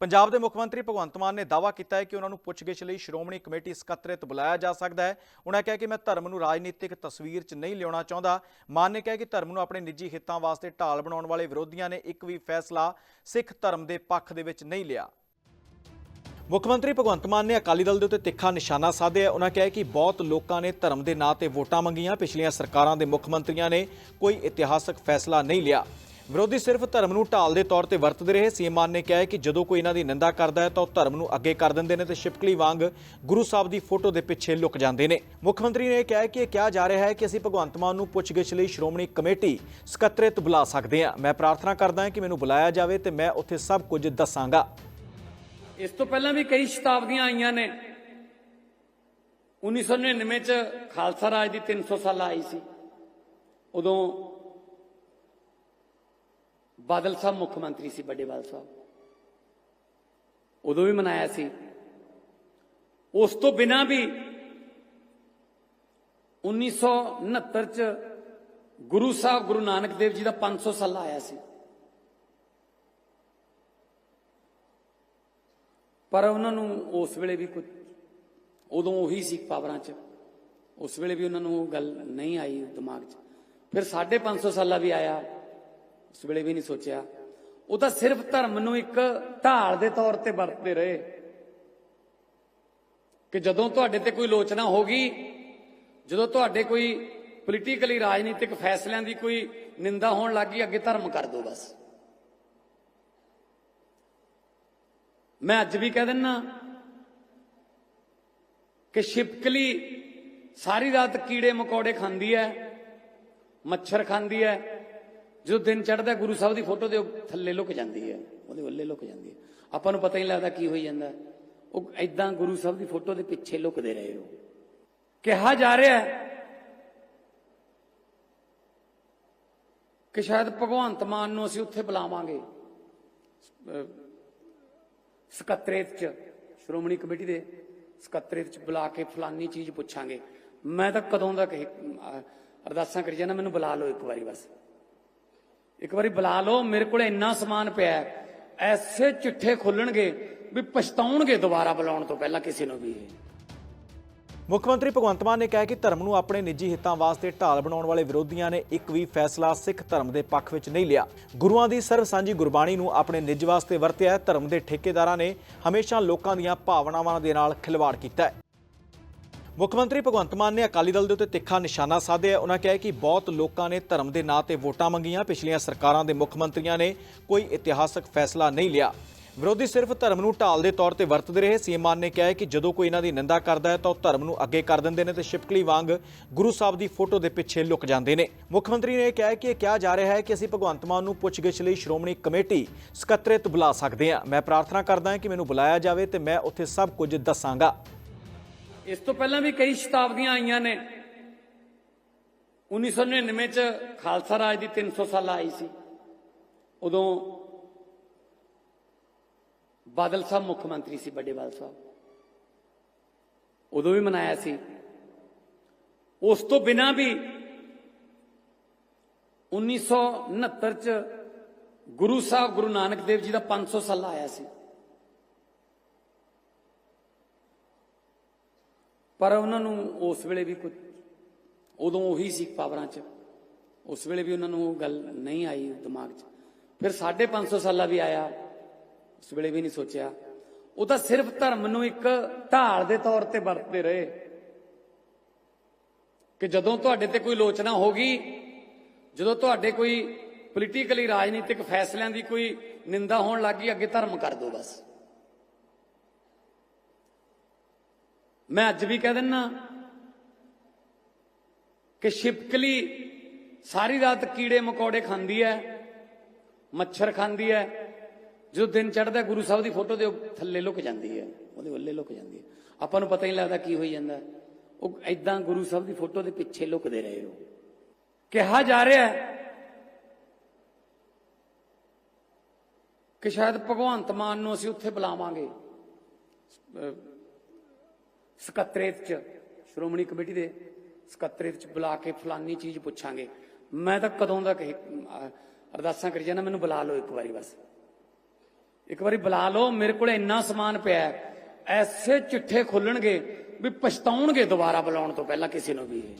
ਪੰਜਾਬ ਦੇ ਮੁੱਖ ਮੰਤਰੀ ਭਗਵੰਤ ਮਾਨ ਨੇ ਦਾਅਵਾ ਕੀਤਾ ਹੈ ਕਿ ਉਹਨਾਂ ਨੂੰ ਪੁੱਛਗਿੱਛ ਲਈ ਸ਼੍ਰੋਮਣੀ ਕਮੇਟੀ ਸਕੱਤਰੇਤ ਬੁਲਾਇਆ ਜਾ ਸਕਦਾ ਹੈ। ਉਹਨਾਂ ਕਿਹਾ ਕਿ ਮੈਂ ਧਰਮ ਨੂੰ ਰਾਜਨੀਤਿਕ ਤਸਵੀਰ 'ਚ ਨਹੀਂ ਲਿਆਉਣਾ ਚਾਹੁੰਦਾ। ਮਾਨ ਨੇ ਕਿਹਾ ਕਿ ਧਰਮ ਨੂੰ ਆਪਣੇ ਨਿੱਜੀ ਹਿੱਤਾਂ ਵਾਸਤੇ ਢਾਲ ਬਣਾਉਣ ਵਾਲੇ ਵਿਰੋਧੀਆਂ ਨੇ ਇੱਕ ਵੀ ਫੈਸਲਾ ਸਿੱਖ ਧਰਮ ਦੇ ਪੱਖ ਦੇ ਵਿੱਚ ਨਹੀਂ ਲਿਆ। ਮੁੱਖ ਮੰਤਰੀ ਭਗਵੰਤ ਮਾਨ ਨੇ ਅਕਾਲੀ ਦਲ ਦੇ ਉੱਤੇ ਤਿੱਖਾ ਨਿਸ਼ਾਨਾ ਸਾਧਿਆ। ਉਹਨਾਂ ਕਿਹਾ ਕਿ ਬਹੁਤ ਲੋਕਾਂ ਨੇ ਧਰਮ ਦੇ ਨਾਂ ਤੇ ਵੋਟਾਂ ਮੰਗੀਆਂ। ਪਿਛਲੀਆਂ ਸਰਕਾਰਾਂ ਦੇ ਮੁੱਖ ਮੰਤਰੀਆਂ ਨੇ ਕੋਈ ਇਤਿਹਾਸਕ ਫੈਸਲਾ ਨਹੀਂ ਲਿਆ। ਵਿਰੋਧੀ ਸਿਰਫ ਧਰਮ ਨੂੰ ਢਾਲ ਦੇ ਤੌਰ ਤੇ ਵਰਤਦੇ ਰਹੇ। ਸੀਐਮ ਮਾਨ ਨੇ ਕਿਹਾ ਕਿ ਜਦੋਂ ਕੋਈ ਇਹਨਾਂ ਦੀ ਨਿੰਦਾ ਕਰਦਾ ਹੈ ਤਾਂ ਉਹ ਧਰਮ ਨੂੰ ਅੱਗੇ ਕਰ ਦਿੰਦੇ ਨੇ ਤੇ ਛਿਪਕਲੀ ਵਾਂਗ ਗੁਰੂ ਸਾਹਿਬ ਦੀ ਫੋਟੋ ਦੇ ਪਿੱਛੇ ਲੁਕ ਜਾਂਦੇ ਨੇ। ਮੁੱਖ ਮੰਤਰੀ ਨੇ ਕਿਹਾ ਕਿ ਇਹ ਕਿਹਾ ਜਾ ਰਿਹਾ ਹੈ ਕਿ ਅਸੀਂ ਭਗਵੰਤ ਮਾਨ ਨੂੰ ਪੁੱਛਗਿੱਛ ਲਈ ਸ਼੍ਰੋਮਣੀ ਕਮੇਟੀ ਸਕੱਤਰੇਤ ਬੁਲਾ ਸਕਦੇ ਹਾਂ। ਮੈਂ ਪ੍ਰਾਰਥਨਾ ਕਰਦਾ ਹਾਂ ਕਿ ਮੈਨੂੰ ਬੁਲਾਇਆ ਜਾਵੇ ਤੇ ਮੈਂ ਉੱਥੇ ਸਭ ਕੁਝ ਦੱਸਾਂਗਾ। ਇਸ ਤੋਂ ਪਹਿਲਾਂ ਵੀ ਕਈ ਸ਼ਤਾਬਦੀਆਂ ਆਈਆਂ ਨੇ। 1999 ਚ ਖਾਲਸਾ ਰਾਜ ਦੀ 300 ਸਾਲ ਆਈ ਸੀ। ਉਦੋਂ ਬਾਦਲ ਸਾਹਿਬ, ਮੁੱਖ ਮੰਤਰੀ ਸੀ ਵੱਡੇ ਬਾਦਲ ਸਾਹਿਬ। ਉਦੋਂ ਵੀ ਮਨਾਇਆ ਸੀ। ਉਸ ਤੋਂ ਬਿਨਾਂ ਵੀ 1969 ਚ ਗੁਰੂ ਸਾਹਿਬ, ਗੁਰੂ ਨਾਨਕ ਦੇਵ ਜੀ ਦਾ 500 ਸਾਲਾ ਆਇਆ ਸੀ। ਪਰ ਉਹਨਾਂ ਨੂੰ ਉਸ ਵੇਲੇ ਵੀ ਕੁਝ ਉਦੋਂ ਉਹੀ ਸੀ ਪਾਵਰਾਂ 'ਚ। ਉਸ ਵੇਲੇ ਵੀ ਉਹਨਾਂ ਨੂੰ ਉਹ ਗੱਲ ਨਹੀਂ ਆਈ ਦਿਮਾਗ 'ਚ। ਫਿਰ 550 ਸਾਲਾ ਵੀ ਆਇਆ। ਉਸ ਵੇਲੇ ਵੀ ਨਹੀਂ ਸੋਚਿਆ। ਉਹ ਤਾਂ ਸਿਰਫ ਧਰਮ ਨੂੰ ਇੱਕ ਢਾਲ ਦੇ ਤੌਰ ਤੇ ਵਰਤਦੇ ਰਹੇ। ਕਿ ਜਦੋਂ ਤੁਹਾਡੇ ਤੇ ਕੋਈ ਲੋਚਨਾ ਹੋਗੀ ਜਦੋਂ ਤੁਹਾਡੇ ਕੋਈ ਪੋਲੀਟੀਕਲੀ ਰਾਜਨੀਤਿਕ ਫੈਸਲਿਆਂ ਦੀ ਕੋਈ ਨਿੰਦਾ ਹੋਣ ਲੱਗੀ ਅੱਗੇ ਧਰਮ ਕਰ ਦਿਓ ਬਸ। ਮੈਂ ਅੱਜ ਵੀ ਕਹਿ ਦਿੰਨਾ ਕਿ ਛਿਪਕਲੀ ਸਾਰੀ ਰਾਤ ਕੀੜੇ ਮਕੌੜੇ ਖਾਂਦੀ ਹੈ, ਮੱਛਰ ਖਾਂਦੀ ਹੈ ਜਦੋਂ ਦਿਨ ਚੜ੍ਹਦਾ, ਗੁਰੂ ਸਾਹਿਬ ਦੀ ਫੋਟੋ ਦੇ ਥੱਲੇ ਲੁਕ ਜਾਂਦੀ ਹੈ, ਉਹਦੇ ਵੱਲੇ ਲੁਕ ਜਾਂਦੀ ਹੈ। ਆਪਾਂ ਨੂੰ ਪਤਾ ਹੀ ਨਹੀਂ ਲੱਗਦਾ ਕੀ ਹੋਈ ਜਾਂਦਾ। ਉਹ ਐਦਾਂ ਗੁਰੂ ਸਾਹਿਬ ਦੀ ਫੋਟੋ ਦੇ ਪਿੱਛੇ ਲੁਕਦੇ ਰਹੇ ਹੋ ਕਿਹਾ ਜਾ ਰਿਹਾ ਹੈ ਕਿ ਸ਼ਾਇਦ ਭਗਵੰਤ ਮਾਨ ਨੂੰ ਅਸੀਂ ਉੱਥੇ ਬੁਲਾਵਾਂਗੇ। ਸਕੱਤਰੇਤ ਚ, ਸ਼੍ਰੋਮਣੀ ਕਮੇਟੀ ਦੇ ਸਕੱਤਰੇਤ ਚ ਬੁਲਾ ਕੇ ਫਲਾਨੀ ਚੀਜ਼ ਪੁੱਛਾਂਗੇ। ਮੈਂ ਤਾਂ ਕਦੋਂ ਦਾ ਅਰਦਾਸਾਂ ਕਰੀ ਜਾਣਾ ਮੈਨੂੰ ਬੁਲਾ ਲਓ ਇੱਕ ਵਾਰੀ ਬਸ। ਇੱਕ ਵਾਰੀ ਬੁਲਾ ਲਓ, ਮੇਰੇ ਕੋਲ ਇੰਨਾ ਸਮਾਨ ਪਿਆ ਐਸੇ ਚਿੱਠੇ ਖੁੱਲਣਗੇ ਵੀ ਪਛਤਾਉਣਗੇ ਦੁਬਾਰਾ ਬੁਲਾਉਣ ਤੋਂ ਪਹਿਲਾਂ ਕਿਸੇ ਨੂੰ ਵੀ ਮੁੱਖ ਮੰਤਰੀ ਭਗਵੰਤ ਮਾਨ ਨੇ ਕਿਹਾ ਕਿ ਧਰਮ ਨੂੰ ਆਪਣੇ ਨਿੱਜੀ ਹਿੱਤਾਂ ਵਾਸਤੇ ਢਾਲ ਬਣਾਉਣ ਵਾਲੇ ਵਿਰੋਧੀਆਂ ਨੇ ਇੱਕ ਵੀ ਫੈਸਲਾ ਸਿੱਖ ਧਰਮ ਦੇ ਪੱਖ ਵਿੱਚ ਨਹੀਂ ਲਿਆ। ਗੁਰੂਆਂ ਦੀ ਸਰਬ ਸਾਂਝੀ ਗੁਰਬਾਣੀ ਨੂੰ ਆਪਣੇ ਨਿੱਜ ਵਾਸਤੇ ਵਰਤਿਆ ਧਰਮ ਦੇ ਠੇਕੇਦਾਰਾਂ ਨੇ ਹਮੇਸ਼ਾ ਲੋਕਾਂ ਦੀਆਂ ਭਾਵਨਾਵਾਂ ਦੇ ਨਾਲ ਖਿਲਵਾੜ ਕੀਤਾ ਹੈ। ਮੁੱਖ ਮੰਤਰੀ ਭਗਵੰਤ ਮਾਨ ਨੇ ਅਕਾਲੀ ਦਲ ਦੇ ਉੱਤੇ ਤਿੱਖਾ ਨਿਸ਼ਾਨਾ ਸਾਧਿਆ। ਉਹਨਾਂ ਕਿਹਾ ਕਿ ਬਹੁਤ ਲੋਕਾਂ ਨੇ ਧਰਮ ਦੇ ਨਾਂ ਤੇ ਵੋਟਾਂ ਮੰਗੀਆਂ। ਪਿਛਲੀਆਂ ਸਰਕਾਰਾਂ ਦੇ ਮੁੱਖ ਮੰਤਰੀਆਂ ਨੇ ਕੋਈ ਇਤਿਹਾਸਕ ਫੈਸਲਾ ਨਹੀਂ ਲਿਆ। ਵਿਰੋਧੀ ਸਿਰਫ ਧਰਮ ਨੂੰ ਢਾਲ ਦੇ ਤੌਰ ਤੇ ਵਰਤਦੇ ਰਹੇ। ਸੀਐਮ ਮਾਨ ਨੇ ਕਿਹਾ ਹੈ ਕਿ ਜਦੋਂ ਕੋਈ ਇਹਨਾਂ ਦੀ ਨਿੰਦਾ ਕਰਦਾ ਹੈ ਤਾਂ ਉਹ ਧਰਮ ਨੂੰ ਅੱਗੇ ਕਰ ਦਿੰਦੇ ਨੇ ਤੇ ਸ਼ਿਪਕਲੀ ਵਾਂਗ ਗੁਰੂ ਸਾਹਿਬ ਦੀ ਫੋਟੋ ਦੇ ਪਿੱਛੇ ਲੁਕ ਜਾਂਦੇ ਨੇ। ਮੁੱਖ ਮੰਤਰੀ ਨੇ ਕਿਹਾ ਕਿ ਇਹ ਕਿਹਾ ਜਾ ਰਿਹਾ ਹੈ ਕਿ ਅਸੀਂ ਭਗਵੰਤ ਮਾਨ ਨੂੰ ਪੁੱਛਗਿੱਛ ਲਈ ਸ਼੍ਰੋਮਣੀ ਕਮੇਟੀ ਸਕੱਤਰੇਤ ਬੁਲਾ ਸਕਦੇ ਹਾਂ। ਮੈਂ ਪ੍ਰਾਰਥਨਾ ਕਰਦਾ ਹਾਂ ਕਿ ਮੈਨੂੰ ਬੁਲਾਇਆ ਜਾਵੇ ਤੇ ਮੈਂ ਉੱਥੇ ਸਭ ਕੁਝ ਦੱਸਾਂਗਾ। ਇਸ ਤੋਂ ਪਹਿਲਾਂ ਵੀ ਕਈ ਸ਼ਤਾਬਦੀਆਂ ਆਈਆਂ ਨੇ। 1999 ਚ ਖਾਲਸਾ ਰਾਜ ਦੀ 300 ਸਾਲ ਆਈ ਸੀ। ਉਦੋਂ ਬਾਦਲ ਸਾਹਿਬ ਮੁੱਖ ਮੰਤਰੀ ਸੀ ਵੱਡੇ ਬਾਦਲ ਸਾਹਿਬ। ਉਦੋਂ ਵੀ ਮਨਾਇਆ ਸੀ। ਉਸ ਤੋਂ ਬਿਨਾਂ ਵੀ 1969 ਚ ਗੁਰੂ ਸਾਹਿਬ ਗੁਰੂ ਨਾਨਕ ਦੇਵ ਜੀ ਦਾ 500 ਸਾਲਾ ਆਇਆ ਸੀ। ਪਰ ਉਹਨਾਂ ਨੂੰ ਉਸ ਵੇਲੇ ਵੀ ਕੁਝ ਉਦੋਂ ਉਹੀ ਸੀ ਪਾਵਰਾਂ 'ਚ। ਉਸ ਵੇਲੇ ਵੀ ਉਹਨਾਂ ਨੂੰ ਉਹ ਗੱਲ ਨਹੀਂ ਆਈ ਦਿਮਾਗ 'ਚ। ਫਿਰ 550 ਸਾਲਾਂ ਵੀ ਆਇਆ। ਉਸ ਵੇਲੇ ਵੀ ਨਹੀਂ ਸੋਚਿਆ। ਉਹ ਤਾਂ ਸਿਰਫ ਧਰਮ ਨੂੰ ਇੱਕ ਢਾਲ ਦੇ ਤੌਰ ਤੇ ਵਰਤਦੇ ਰਹੇ। ਕਿ ਜਦੋਂ ਤੁਹਾਡੇ ਤੇ ਕੋਈ ਲੋਚਨਾ ਹੋਗੀ ਜਦੋਂ ਤੁਹਾਡੇ ਕੋਈ ਪੋਲੀਟੀਕਲੀ ਰਾਜਨੀਤਿਕ ਫੈਸਲਿਆਂ ਦੀ ਕੋਈ ਨਿੰਦਾ ਹੋਣ ਲੱਗੀ ਅੱਗੇ ਧਰਮ ਕਰ ਦਿਓ ਬਸ। ਮੈਂ ਅੱਜ ਵੀ ਕਹਿ ਦਿੰਨਾ ਕਿ ਛਿਪਕਲੀ ਸਾਰੀ ਰਾਤ ਕੀੜੇ ਮਕੌੜੇ ਖਾਂਦੀ ਹੈ ਮੱਛਰ ਖਾਂਦੀ ਹੈ ਜਦੋਂ ਦਿਨ ਚੜ੍ਹਦਾ ਗੁਰੂ ਸਾਹਿਬ ਦੀ ਫੋਟੋ ਦੇ ਥੱਲੇ ਲੁਕ ਜਾਂਦੀ ਹੈ ਉਹਦੇ ਵੱਲੇ ਲੁਕ ਜਾਂਦੀ ਹੈ ਆਪਾਂ ਨੂੰ ਪਤਾ ਹੀ ਨਹੀਂ ਲੱਗਦਾ ਕੀ ਹੋਈ ਜਾਂਦਾ। ਉਹ ਐਦਾਂ ਗੁਰੂ ਸਾਹਿਬ ਦੀ ਫੋਟੋ ਦੇ ਪਿੱਛੇ ਲੁਕਦੇ ਰਹੇ ਹੋ ਕਿਹਾ ਜਾ ਰਿਹਾ ਹੈ ਕਿ ਸ਼ਾਇਦ ਭਗਵੰਤ ਮਾਨ ਨੂੰ ਅਸੀਂ ਉੱਥੇ ਬੁਲਾਵਾਂਗੇ। ਸਕੱਤਰੇਤ ਚ, ਸ਼੍ਰੋਮਣੀ ਕਮੇਟੀ ਦੇ ਸਕੱਤਰੇਤ ਚ ਬੁਲਾ ਕੇ ਫਲਾਨੀ ਚੀਜ਼ ਪੁੱਛਾਂਗੇ। ਮੈਂ ਤਾਂ ਕਦੋਂ ਦਾ ਕਹੀ ਅਰਦਾਸਾਂ ਕਰੀ ਜਾਣਾ ਮੈਨੂੰ ਬੁਲਾ ਲਓ ਇੱਕ ਵਾਰੀ ਬਸ। ਇੱਕ ਵਾਰੀ ਬੁਲਾ ਲਓ, ਮੇਰੇ ਕੋਲ ਇੰਨਾ ਸਮਾਨ ਪਿਆ ਐਸੇ ਚਿੱਠੇ ਖੋਲਣਗੇ ਵੀ ਪਛਤਾਉਣਗੇ ਦੁਬਾਰਾ ਬੁਲਾਉਣ ਤੋਂ ਪਹਿਲਾਂ ਕਿਸੇ ਨੂੰ ਵੀ ਇਹ।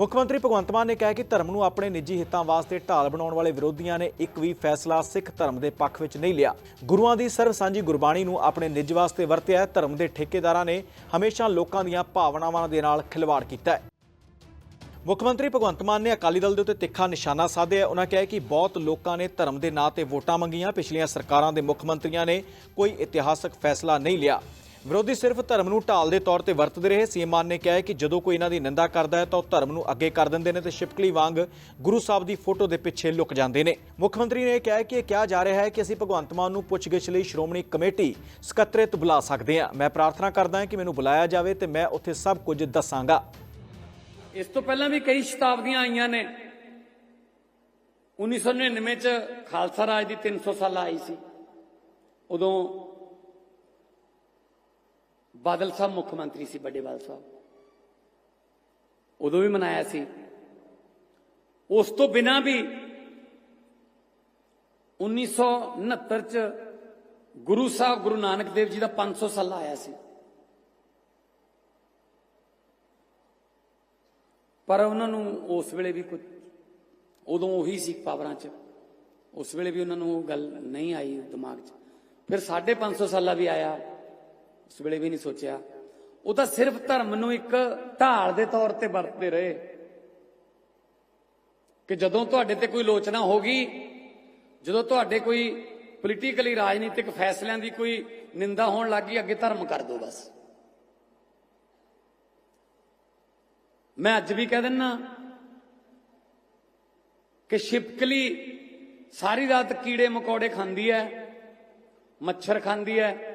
ਮੁੱਖ ਮੰਤਰੀ ਭਗਵੰਤ ਮਾਨ ਨੇ ਕਿਹਾ ਕਿ ਧਰਮ ਨੂੰ ਆਪਣੇ ਨਿੱਜੀ ਹਿੱਤਾਂ ਵਾਸਤੇ ਢਾਲ ਬਣਾਉਣ ਵਾਲੇ ਵਿਰੋਧੀਆਂ ਨੇ ਇੱਕ ਵੀ ਫੈਸਲਾ ਸਿੱਖ ਧਰਮ ਦੇ ਪੱਖ ਵਿੱਚ ਨਹੀਂ ਲਿਆ। ਗੁਰੂਆਂ ਦੀ ਸਰਬ ਸਾਂਝੀ ਗੁਰਬਾਣੀ ਨੂੰ ਆਪਣੇ ਨਿੱਜ ਵਾਸਤੇ ਵਰਤਿਆ, ਧਰਮ ਦੇ ਠੇਕੇਦਾਰਾਂ ਨੇ ਹਮੇਸ਼ਾ ਲੋਕਾਂ ਦੀਆਂ ਭਾਵਨਾਵਾਂ ਦੇ ਨਾਲ ਖਿਲਵਾੜ ਕੀਤਾ ਹੈ। ਮੁੱਖ ਮੰਤਰੀ ਭਗਵੰਤ ਮਾਨ ਨੇ ਅਕਾਲੀ ਦਲ ਦੇ ਉੱਤੇ ਤਿੱਖਾ ਨਿਸ਼ਾਨਾ ਸਾਧਿਆ। ਉਹਨਾਂ ਕਿਹਾ ਕਿ ਬਹੁਤ ਲੋਕਾਂ ਨੇ ਧਰਮ ਦੇ ਨਾਂ ਤੇ ਵੋਟਾਂ ਮੰਗੀਆਂ। ਪਿਛਲੀਆਂ ਸਰਕਾਰਾਂ ਦੇ ਮੁੱਖ ਮੰਤਰੀਆਂ ਨੇ ਕੋਈ ਇਤਿਹਾਸਕ ਫੈਸਲਾ ਨਹੀਂ ਲਿਆ। ਵਿਰੋਧੀ ਸਿਰਫ ਧਰਮ ਨੂੰ ਢਾਲ ਦੇ ਤੌਰ ਤੇ ਵਰਤਦੇ ਰਹੇ। ਸੀਐਮ ਮਾਨ ਨੇ ਕਿਹਾ ਹੈ ਕਿ ਜਦੋਂ ਕੋਈ ਇਹਨਾਂ ਦੀ ਨਿੰਦਾ ਕਰਦਾ ਹੈ ਤਾਂ ਉਹ ਧਰਮ ਨੂੰ ਅੱਗੇ ਕਰ ਦਿੰਦੇ ਨੇ ਤੇ ਛਿਪਕਲੀ ਵਾਂਗ ਗੁਰੂ ਸਾਹਿਬ ਦੀ ਫੋਟੋ ਦੇ ਪਿੱਛੇ ਲੁਕ ਜਾਂਦੇ ਨੇ। ਮੁੱਖ ਮੰਤਰੀ ਨੇ ਕਿਹਾ ਕਿ ਇਹ ਕਿਹਾ ਜਾ ਰਿਹਾ ਹੈ ਕਿ ਅਸੀਂ ਭਗਵੰਤ ਮਾਨ ਨੂੰ ਪੁੱਛਗਿੱਛ ਲਈ ਸ਼੍ਰੋਮਣੀ ਕਮੇਟੀ ਸਕੱਤਰੇਤ ਬੁਲਾ ਸਕਦੇ ਹਾਂ। ਮੈਂ ਪ੍ਰਾਰਥਨਾ ਕਰਦਾ ਹਾਂ ਕਿ ਮੈਨੂੰ ਬੁਲਾਇਆ ਜਾਵੇ ਤੇ ਮੈਂ ਉੱਥੇ ਸਭ ਕੁਝ ਦੱਸਾਂਗਾ। ਇਸ ਤੋਂ ਪਹਿਲਾਂ ਵੀ ਕਈ ਸ਼ਤਾਬਦੀਆਂ ਆਈਆਂ ਨੇ। 1999 ਚ ਖਾਲਸਾ ਰਾਜ ਦੀ 300 ਸਾਲਾ ਆਈ ਸੀ। ਉਦੋਂ ਬਾਦਲ ਸਾਹਿਬ ਮੁੱਖ ਮੰਤਰੀ ਸੀ ਵੱਡੇ ਸਾਹਿਬ। ਉਦੋਂ ਵੀ ਮਨਾਇਆ ਸੀ। ਉਸ ਤੋਂ ਬਿਨਾ ਵੀ 1969 ਚ ਗੁਰੂ ਸਾਹਿਬ, ਗੁਰੂ ਨਾਨਕ ਦੇਵ ਜੀ ਦਾ 500 ਸਾਲਾ ਆਇਆ ਸੀ। ਪਰ ਉਹਨਾਂ ਨੂੰ ਉਸ ਵੇਲੇ ਵੀ ਕੁਝ ਉਦੋਂ ਉਹੀ ਸੀ ਪਾਵਰਾਂ 'ਚ। ਉਸ ਵੇਲੇ ਵੀ ਉਹਨਾਂ ਨੂੰ ਉਹ ਗੱਲ ਨਹੀਂ ਆਈ ਦਿਮਾਗ 'ਚ। ਫਿਰ 550 ਸਾਲਾ ਵੀ ਆਇਆ। ਉਸ ਵੇਲੇ ਵੀ ਨਹੀਂ ਸੋਚਿਆ। ਉਹ ਤਾਂ ਸਿਰਫ ਧਰਮ ਨੂੰ ਇੱਕ ਢਾਲ ਦੇ ਤੌਰ ਤੇ ਵਰਤਦੇ ਰਹੇ ਕਿ ਜਦੋਂ ਤੁਹਾਡੇ ਤੇ ਕੋਈ ਲੋਚਨਾ ਹੋਗੀ ਜਦੋਂ ਤੁਹਾਡੇ ਕੋਈ ਪੋਲੀਟੀਕਲੀ ਰਾਜਨੀਤਿਕ ਫੈਸਲਿਆਂ ਦੀ ਕੋਈ ਨਿੰਦਾ ਹੋਣ ਲੱਗੀ ਅੱਗੇ ਧਰਮ ਕਰ ਦਿਓ ਬਸ। ਮੈਂ ਅੱਜ ਵੀ ਕਹਿ ਦਿੰਨਾ ਕਿ ਛਿਪਕਲੀ ਸਾਰੀ ਰਾਤ ਕੀੜੇ ਮਕੌੜੇ ਖਾਂਦੀ ਹੈ, ਮੱਛਰ ਖਾਂਦੀ ਹੈ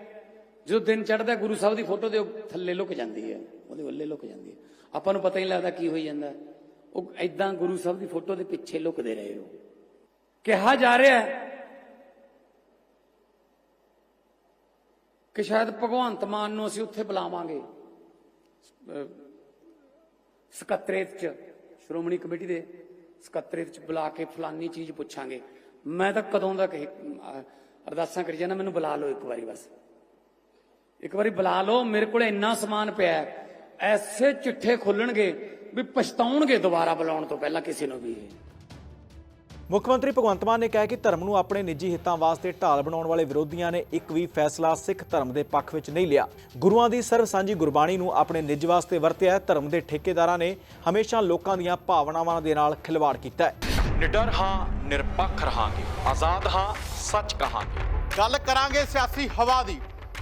ਜਦੋਂ ਦਿਨ ਚੜ੍ਹਦਾ, ਗੁਰੂ ਸਾਹਿਬ ਦੀ ਫੋਟੋ ਦੇ ਥੱਲੇ ਲੁਕ ਜਾਂਦੀ ਹੈ। ਉਹਦੇ ਵੱਲੇ ਲੁਕ ਜਾਂਦੀ ਹੈ। ਆਪਾਂ ਨੂੰ ਪਤਾ ਹੀ ਲੱਗਦਾ ਕੀ ਹੋਈ ਜਾਂਦਾ। ਉਹ ਐਦਾਂ ਗੁਰੂ ਸਾਹਿਬ ਦੀ ਫੋਟੋ ਦੇ ਪਿੱਛੇ ਲੁਕਦੇ ਰਹੇ ਹੋ ਕਿਹਾ ਜਾ ਰਿਹਾ ਹੈ ਕਿ ਸ਼ਾਇਦ ਭਗਵੰਤ ਮਾਨ ਨੂੰ ਅਸੀਂ ਉੱਥੇ ਬੁਲਾਵਾਂਗੇ। ਅਹ, ਸਕੱਤਰੇਤ ਚ, ਸ਼੍ਰੋਮਣੀ ਕਮੇਟੀ ਦੇ ਸਕੱਤਰੇਤ ਚ ਬੁਲਾ ਕੇ ਫਲਾਨੀ ਚੀਜ਼ ਪੁੱਛਾਂਗੇ। ਮੈਂ ਤਾਂ ਕਦੋਂ ਦਾ ਅਰਦਾਸਾਂ ਕਰੀ ਜਾਣਾ ਮੈਨੂੰ ਬੁਲਾ ਲਓ ਇੱਕ ਵਾਰੀ ਬਸ। ਇੱਕ ਵਾਰੀ ਬੁਲਾ ਲਓ ਮੇਰੇ ਕੋਲ ਇੰਨਾ ਸਮਾਨ ਪਿਆ ਐਸੇ ਚਿੱਠੇ ਖੁੱਲਣਗੇ ਵੀ ਪਛਤਾਉਣਗੇ ਦੁਬਾਰਾ ਬੁਲਾਉਣ ਤੋਂ ਪਹਿਲਾਂ ਕਿਸੇ ਨੂੰ ਵੀ ਮੁੱਖ ਮੰਤਰੀ ਭਗਵੰਤ ਮਾਨ ਨੇ ਕਿਹਾ ਕਿ ਧਰਮ ਨੂੰ ਆਪਣੇ ਨਿੱਜੀ ਹਿੱਤਾਂ ਵਾਸਤੇ ਢਾਲ ਬਣਾਉਣ ਵਾਲੇ ਵਿਰੋਧੀਆਂ ਨੇ ਇੱਕ ਵੀ ਫੈਸਲਾ ਸਿੱਖ ਧਰਮ ਦੇ ਪੱਖ ਵਿੱਚ ਨਹੀਂ ਲਿਆ। ਗੁਰੂਆਂ ਦੀ ਸਰਬ ਸਾਂਝੀ ਗੁਰਬਾਣੀ ਨੂੰ ਆਪਣੇ ਨਿੱਜ ਵਾਸਤੇ ਵਰਤਿਆ। ਧਰਮ ਦੇ ਠੇਕੇਦਾਰਾਂ ਨੇ ਹਮੇਸ਼ਾ ਲੋਕਾਂ ਦੀਆਂ ਭਾਵਨਾਵਾਂ ਦੇ ਨਾਲ ਖਿਲਵਾੜ ਕੀਤਾ ਹੈ। ਨਿਡਰ ਹਾਂ ਨਿਰਪੱਖ ਰਹਾਂਗੇ। ਆਜ਼ਾਦ ਹਾਂ ਸੱਚ ਕਹਾਂਗੇ। ਗੱਲ ਕਰਾਂਗੇ ਸਿਆਸੀ ਹਵਾ ਦੀ।